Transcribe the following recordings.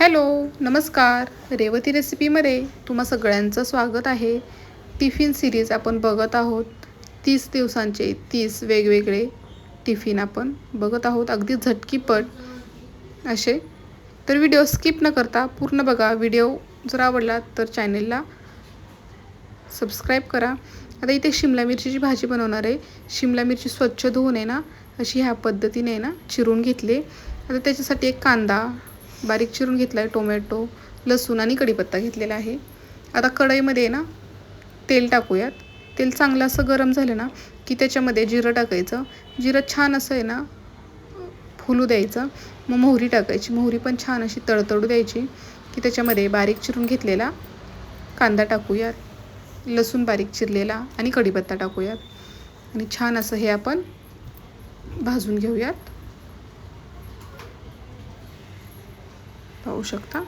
Hello नमस्कार. रेवती रेसिपीमध्ये तुम्हा सगळ्यांचं स्वागत आहे. टिफिन सिरीज आपण बघत आहोत. तीस दिवसांचे तीस वेगवेगळे टिफिन आपण बघत आहोत. अगदी झटकीपट असे. तर व्हिडिओ स्किप न करता पूर्ण बघा. व्हिडिओ जर आवडला तर चॅनेलला सबस्क्राईब करा. आता इथे शिमला मिरचीची भाजी बनवणार आहे. शिमला मिरची स्वच्छ धुवून आहे ना अशी ह्या पद्धतीने ना चिरून घेतली आता त्याच्यासाठी एक कांदा बारीक चिरून घेतला आहे टोमॅटो लसूण आणि कढीपत्ता घेतलेला आहे. आता कढईमध्ये आहे ना तेल टाकूयात. तेल चांगलं असं गरम झालं ना की त्याच्यामध्ये जिरं टाकायचं. जिरं छान असं आहे ना फुलू द्यायचं. मग मोहरी टाकायची. मोहरी पण छान अशी तळतळू द्यायची की त्याच्यामध्ये बारीक चिरून घेतलेला कांदा टाकूयात. लसूण बारीक चिरलेला आणि कढीपत्ता टाकूयात. आणि छान असं हे आपण भाजून घेऊयात. पाहू शकता.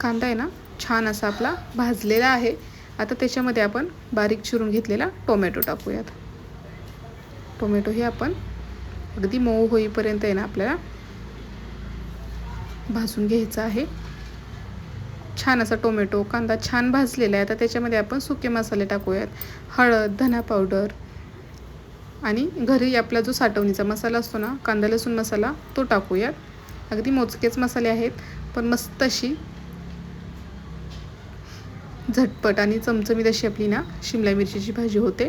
कांदा आहे ना छान असा आपला भाजलेला आहे. आता त्याच्यामध्ये आपण बारीक चिरून घेतलेला टोमॅटो टाकूयात. टोमॅटो हे आपण अगदी मऊ होईपर्यंत आहे ना आपल्याला भाजून घ्यायचं आहे. छान असा टोमॅटो कांदा छान भाजलेला आहे. आता त्याच्यामध्ये आपण सुके मसाले टाकूयात. हळद धना पावडर आणि घरी आपला जो साठवणीचा मसाला असतो ना कांदा लसूण मसाला तो टाकूयात. अगदी मोजकेच मसाले आहेत पण मस्त अशी झटपट आणि चमचमीत अशी आपली ना शिमला मिरचीची भाजी होते.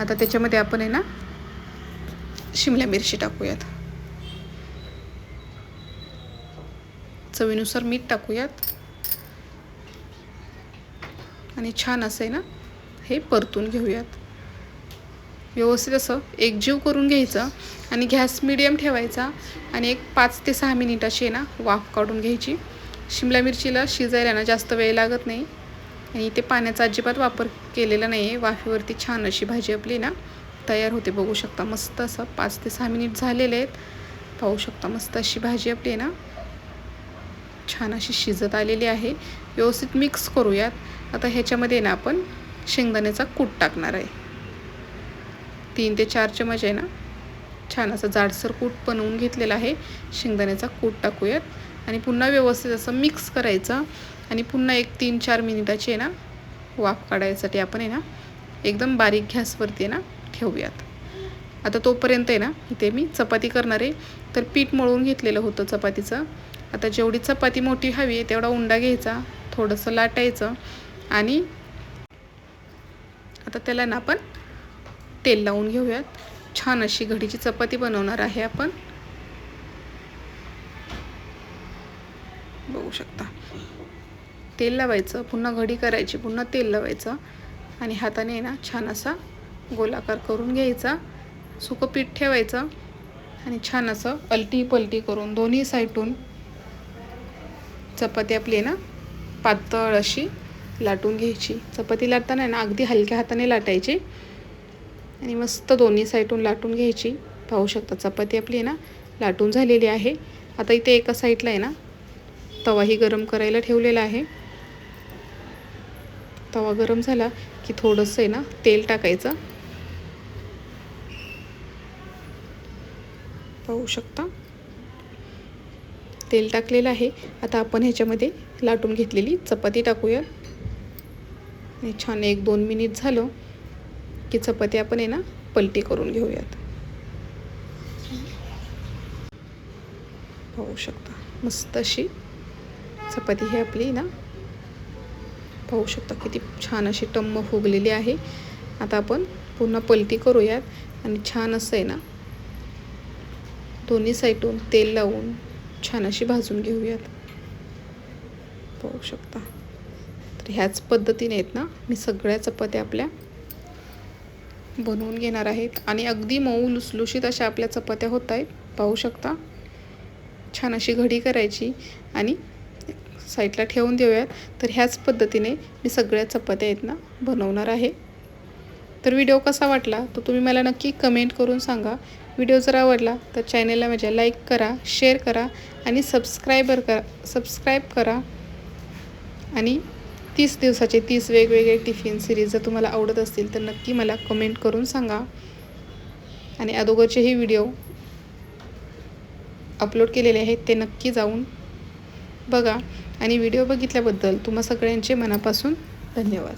आता त्याच्यामध्ये आपण आहे ना शिमला मिरची टाकूयात. चवीनुसार मीठ टाकूयात. आणि छान असं आहे ना हे परतून घेऊयात. व्यवस्थित असं एकजीव करून घ्यायचं आणि गॅस मिडियम ठेवायचा आणि एक पाच ते सहा मिनिटाची ना वाफ काढून घ्यायची. शिमला मिरचीला शिजायला ना जास्त वेळ लागत नाही आणि इथे पाण्याचा अजिबात वापर केलेला नाही आहे. वाफेवरती छान अशी भाजी आपली ना तयार होते. बघू शकता मस्त असं पाच ते सहा मिनिट झालेले आहेत. पाहू शकता मस्त अशी भाजी आपली आहे ना. छान अशी शिजत आलेली आहे. व्यवस्थित मिक्स करूयात. आता ह्याच्यामध्ये ना आपण शेंगदाण्याचा कूट टाकणार आहे. तीन ते चार चमच आहे ना? छान असं जाडसर कूट बनवून घेतलेला आहे. शेंगदाण्याचा कूट टाकूयात. आणि पुन्हा व्यवस्थित असं मिक्स करायचं. आणि पुन्हा एक तीन चार मिनिटाची आहे ना वाफ काढायसाठी आपण आहे ना एकदम बारीक गॅसवरती आहे ना ठेवूयात. आता तोपर्यंत आहे ना इथे मी चपाती करणार आहे. तर पीठ मळून घेतलेलं होतं चपातीचं. आता जेवढी चपाती मोठी हवी आहे तेवढा उंडा घ्यायचा. थोडंसं लाटायचं. आणि आता त्याला ना आपण तेल लावून घेऊयात. छान अशी घडीची चपाती बनवणार आहे आपण. बघू शकता. तेल लावायचं पुन्हा घडी करायची पुन्हा तेल लावायचं आणि हाताने ना छान असा गोलाकार करून घ्यायचा. सुकं पीठ ठेवायचं आणि छान असं अलटी पलटी करून दोन्ही साईडून चपाती आपली आहे ना पातळ अशी लाटून घ्यायची. चपाती लाटताना ना अगदी हलक्या हाताने लाटायची. आणि मस्त दोन्ही साईडून लाटून घ्यायची. पाहू शकता चपाती आपली आहे ना लाटून झालेली आहे. आता इथे एका साईडला आहे ना तवाही गरम करायला ठेवलेला आहे. तवा गरम झाला की थोडंसं आहे ना तेल टाकायचं. पाहू शकता? तेल टाकलेलं आहे. आता आपण ह्याच्यामध्ये लाटून घेतलेली चपाती टाकूया. आणि छान एक दोन मिनिट झालं की चपाती आपण आहे ना पलटी करून घेऊयात. पाहू शकता. मस्त अशी चपाती ही आपली ना. पाहू शकता किती छान अशी टम्म फुगलेली आहे. आता आपण पुन्हा पलटी करूयात आणि छान असं आहे ना दोन्ही साईडून तेल लावून छान अशी भाजून घेऊयात. पाहू शकता. तर ह्याच पद्धतीने आहेत ना मी सगळ्या चपात्या आपल्या बनवून घेणार आहेत. आणि अगदी मऊ लुसलुशीत अशा आपल्या चपात्या होत आहेत. पाहू शकता. छान अशी घडी करायची. आणि साईडला ठेवून देऊयात. तर ह्याच पद्धतीने मी सगळ्या चपात्या आहेत ना बनवणार आहे. तर व्हिडिओ कसा वाटला? तो तुम्ही मला नक्की कमेंट करून सांगा. व्हिडिओ जर आवडला तर चॅनेलला माझ्या लाईक करा शेअर करा आणि सबस्क्रायबर करा सबस्क्राईब करा. आणि तीस दिवसाचे तीस वेगवेगळे टिफिन सिरीज जर तुम्हाला आवडत असतील तर नक्की मला कमेंट करून सांगा. आणि अगोदरचेही व्हिडिओ अपलोड केलेले आहेत ते नक्की जाऊन बघा. आणि व्हिडिओ बघितल्याबद्दल तुम्हा सगळ्यांचे मनापासून धन्यवाद.